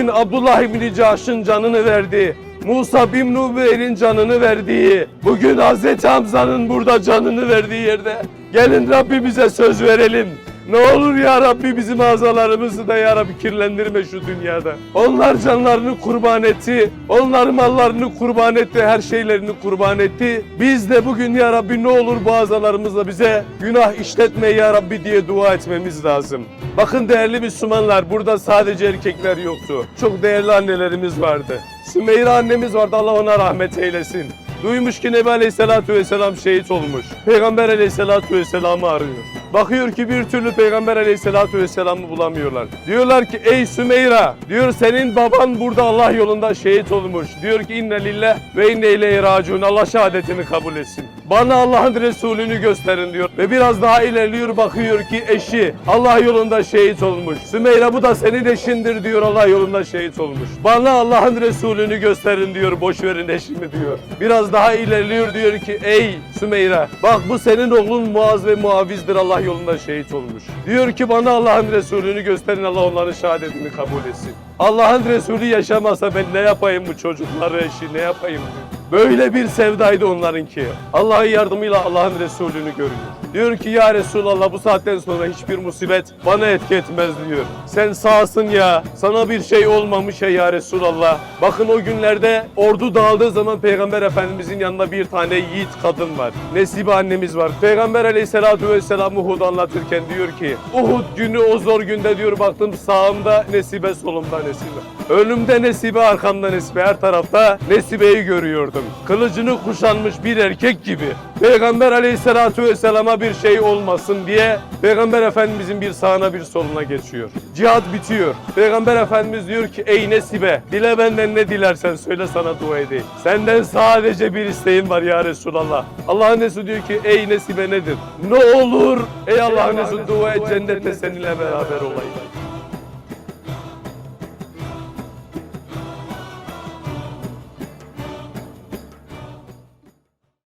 Bugün Abdullah İbni Caş'ın canını verdi. Musa bin Nubeyr'in canını verdiği, bugün Hazreti Hamza'nın burada canını verdiği yerde gelin Rabbimize söz verelim. Ne olur ya Rabbi bizim azalarımızı da ya Rabbi kirlendirme şu dünyada. Onlar canlarını kurban etti. Onlar mallarını kurban etti. Her şeylerini kurban etti. Biz de bugün ya Rabbi ne olur bu azalarımızla bize günah işletme ya Rabbi diye dua etmemiz lazım. Bakın değerli Müslümanlar burada sadece erkekler yoktu. Çok değerli annelerimiz vardı. Sümeyra annemiz vardı Allah ona rahmet eylesin. Duymuş ki Nebi Aleyhisselatü Vesselam şehit olmuş. Peygamber Aleyhisselatü Vesselam'ı arıyor. Bakıyor ki bir türlü Peygamber Aleyhisselatü Vesselam'ı bulamıyorlar. Diyorlar ki ey Sümeyra diyor senin baban burada Allah yolunda şehit olmuş. Diyor ki inne lillah ve inne ileyhi raciun. Allah şehadetini kabul etsin. Bana Allah'ın Resulünü gösterin diyor. Ve biraz daha ilerliyor bakıyor ki eşi Allah yolunda şehit olmuş. Sümeyra bu da senin eşindir diyor Allah yolunda şehit olmuş. Bana Allah'ın Resulünü gösterin diyor boş verin eşimi diyor. Biraz daha ilerliyor diyor ki ey Sümeyra bak bu senin oğlun Muaz ve Muaviz'dir Allah yolunda şehit olmuş. Diyor ki bana Allah'ın Resulünü gösterin Allah onların şehadetini kabul etsin. Allah'ın Resulü yaşamasa ben ne yapayım bu çocukları eşi ne yapayım diyor. Böyle bir sevdaydı onlarınki. Allah'ın yardımıyla Allah'ın Resulünü görüyor. Diyor ki ya Resulallah bu saatten sonra hiçbir musibet bana etki etmez diyor. Sen sağsın ya. Sana bir şey olmamış ya ya Resulallah. Bakın o günlerde ordu dağıldığı zaman Peygamber Efendimizin yanında bir tane yiğit kadın var. Nesibe annemiz var. Peygamber Aleyhisselatü Vesselam Uhud anlatırken diyor ki Uhud günü o zor günde diyor baktım sağımda Nesibe solumda Nesibe. Önümde Nesibe arkamda Nesibe her tarafta Nesibe'yi görüyordum. Kılıcını kuşanmış bir erkek gibi. Peygamber Aleyhisselatü Vesselam'a bir şey olmasın diye Peygamber Efendimizin bir sağına bir soluna geçiyor. Cihat bitiyor. Peygamber Efendimiz diyor ki ey Nesibe dile benden ne dilersen söyle sana dua edeyim. Senden sadece bir isteğim var ya Resulallah. Allah'ın Resulü diyor ki ey Nesibe nedir? Ne olur ey Allah'ın Resulü dua et cennette seninle beraber olayım.